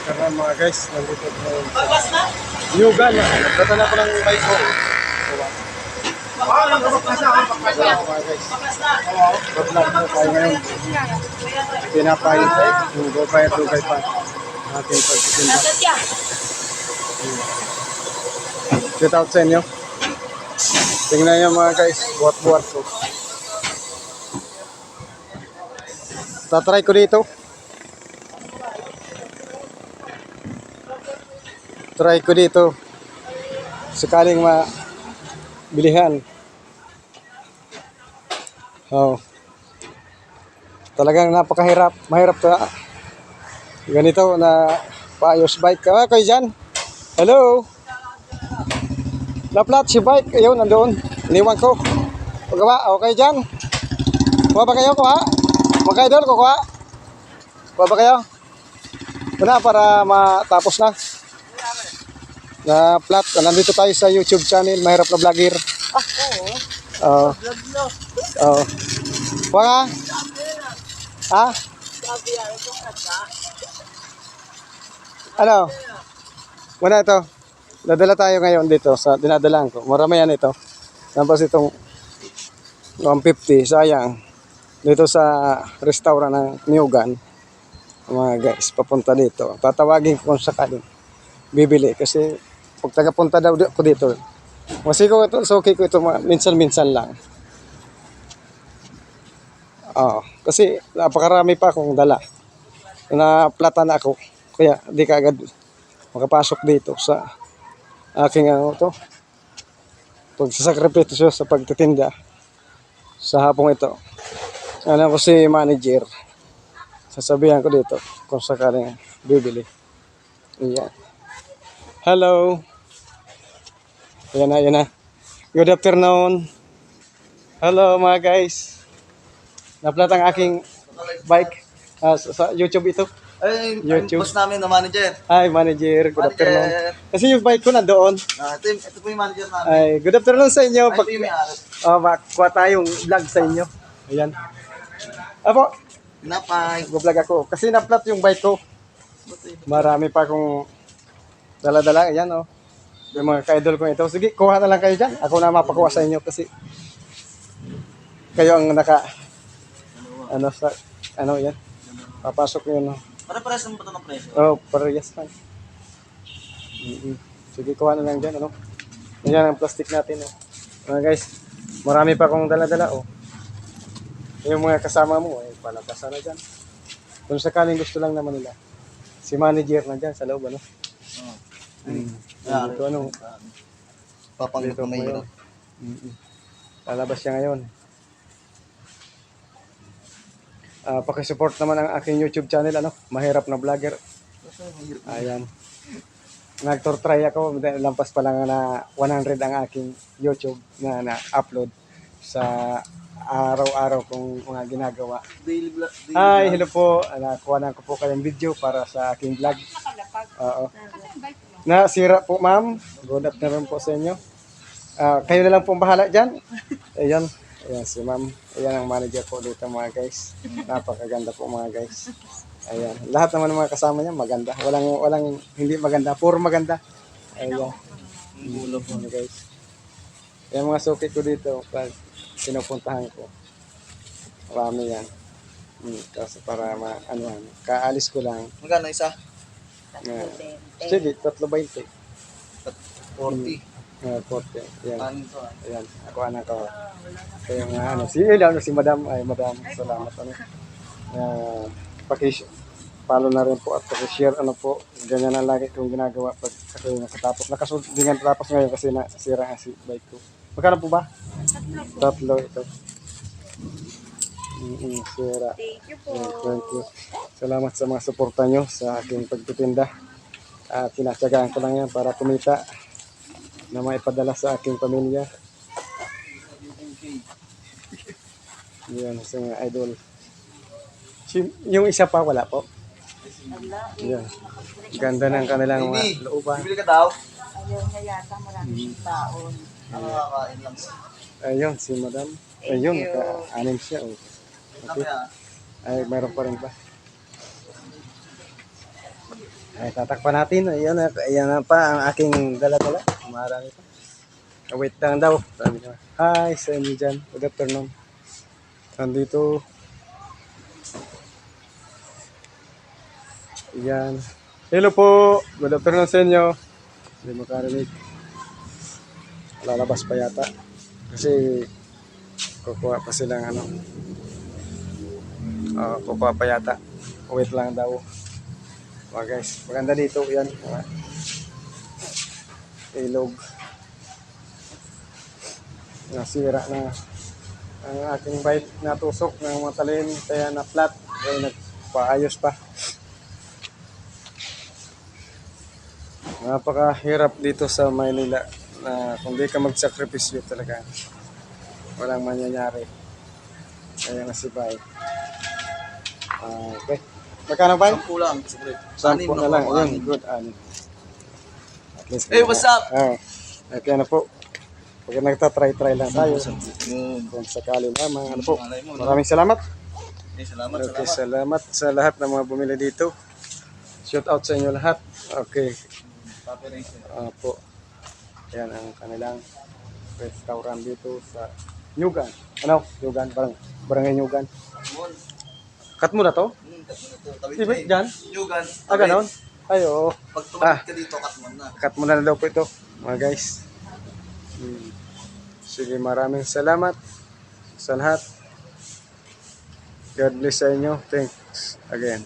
Karan mga guys, nandito ngayon sa New Gun. Nagkata na ko ng bike ko. Vlog po tayo ngayon. Pinapay, yung gopay at pa. Ating pagtitinda. Shout out sa inyo. Tingnan nyo mga guys, buhat-buhat ko. Tatry ko dito. Try ko dito. Sakaling mabilihan. Oh. Talagang napakahirap. Mahirap to. ah. Ganito na paayos bike. Ah, kayo dyan? Hello? Laplat si bike. Ayun, nandoon. Iniwan ko. Pagawa, okay dyan? Kuha ba kayo? Kuha? Mga idol, kuha? Kuha ba kayo? Una para matapos na. Na flat. Nandito tayo sa YouTube channel, Mahirap na Vlogger. Ah, oo. Oo. Vlog no. Oo. Kuha nga? Ha? Ano? Muna ito. Dadala tayo ngayon dito sa dinadalaan ko. Marami yan ito. Tapos itong 150, sayang. Dito sa restaurant ng Newgan. Mga guys, papunta dito. Tatawagin ko kung sakaling bibili. Kasi pag tagapunta daw ako dito, kasi ko ito, okay ko ito minsan-minsan lang. Oo. kasi napakarami pa akong dala. Na plata na ako. Kaya di ka agad makapasok dito sa aking ano to pagsasakripisyo sa pagtitinda sa hapong ito. Ano ko si manager. Sasabihan ko dito kung sakaling bibili. Ayan. Hello. Ayan na, ayan na. Good afternoon. Hello mga guys. Naplat ang aking bike ah, sa, sa YouTube ito. Ay, YouTube. boss namin na manager. Hi manager, good afternoon. Manager. Kasi yung bike ko nandoon. Ah, ito, ito po yung manager namin. Ay, good afternoon sa inyo. Ay, Pag, ito yung makuha tayong vlog sa inyo. Ayan. Apo, Napay. Go-vlog ako. Kasi na-flat yung bike ko. Marami pa akong dala-dala. Ayan, oh. Yung mga ka-idol ko ito. Sige, kuha na lang kayo dyan. Ako na mapakuha sa inyo kasi kayo ang naka ano sa ano yan. Papasok yun. Oh, Para-pares naman ba ito ng presyo? oh parehas lang. Mm-mm. Sige, kuha na lang dyan. Ano? Yan ang plastic natin. Oh. Mga guys, marami pa akong dala-dala. Oh. Yung mga kasama mo, eh, palabas na dyan. Kung sakaling gusto lang naman nila. Si manager na dyan sa loob, ano? Oo. Mm. Yan. Dito, ano? Na may ngayon. Mm-mm. Lalabas siya ngayon. Ah, pakisupport naman ang aking YouTube channel, ano? Mahirap na vlogger. Ayan. Nag-tour try ako, lampas pa lang na 100 ang aking YouTube na na-upload sa araw-araw kong mga ginagawa. Daily vlog. Hi, hello po. Nakuha na ko po kayong video para sa aking vlog. Oo. Nasira po, ma'am. Good afternoon po sa inyo. Ah, kayo na lang pong bahala dyan. Ayan. Ayan si ma'am. Ayan ang manager po dito mga guys. Napakaganda po mga guys. Ayan. Lahat naman ng mga kasama niya maganda. Walang walang hindi maganda. Puro maganda. Ayan. Ulo po mga guys. Ayan mga suki ko dito pag pinupuntahan ko. Marami yan. Hmm, kasi para ma, ano yan, kaalis ko lang. Magkano isa? Uh, sige, tatlo ba yun? 40. Uh, 40. Yan. To ah. Ayan, ako anak ko. Kaya nga, ano, si, ano, si madam, ay madam, salamat, ano. Uh, pakis, follow na rin po at pakishare, ano po, ganyan ang lagi kong ginagawa pag ako yung nakatapos. Nakasundingan tapos ngayon kasi nasira nga si bike ko. Magkano po ba? Tatlo ito. Mm-mm, sira. Thank you po. Thank you. Salamat sa mga suporta nyo sa aking pagtitinda. At sinasyagaan ko lang yan para kumita na maipadala sa aking pamilya. Yan, sa mga idol. Si- Yung isa pa wala po. Yan. Ganda ng kanilang mga looban. bibili ka daw? Ayun na yata maraming taon. Nakakakain lang. Ayun, si madam. Ayun, ka-anim siya. Oh. Ah. Ay, meron pa rin ba? Ay, tatakpan natin. Ayan, na- ayan na pa ang aking dala-dala. Marami pa. Ah, Wait lang daw. Sabi niya. Hi sa inyo dyan. Good afternoon. Nandito. Ayan. Hello po. Good afternoon sa inyo. Hindi mo karinig. Lalabas pa yata. Kasi kukuha pa silang ano. Ah, kukuha pa yata. Wait lang daw. Mga guys, maganda dito yan. Mga ilog. Nasira na ang aking bike natusok ng matalim kaya na flat kaya nagpaayos pa. Napakahirap dito sa Maynila na kung di ka magsakripisyo talaga walang mangyayari. Kaya nasibay. Ah, okay. Magkano ba? Sampu lang. Sampo na lang. anim. good. Anim. At least. Hey, what's up? Ah, okay na po. Pag nagtatry-try lang tayo. Kung sakali lamang. Ano po. Maraming salamat. Eh, salamat, Okay, salamat. salamat sa lahat ng mga bumili dito. Shout out sa inyo lahat. Okay. Papiration. Ah, po. Yan ang kanilang restaurant dito sa Nyugan. Ano? Nyugan. Barang, barangay Nyugan. Cut mo na to? Tawid Ibig tayo. dyan? Yugan. Ah, ganon? Ay, oo. Pag tumawid Ah. ka dito, cut mo na. cut muna na daw po ito mga guys Hmm. sige maraming salamat sa lahat God bless sa inyo thanks again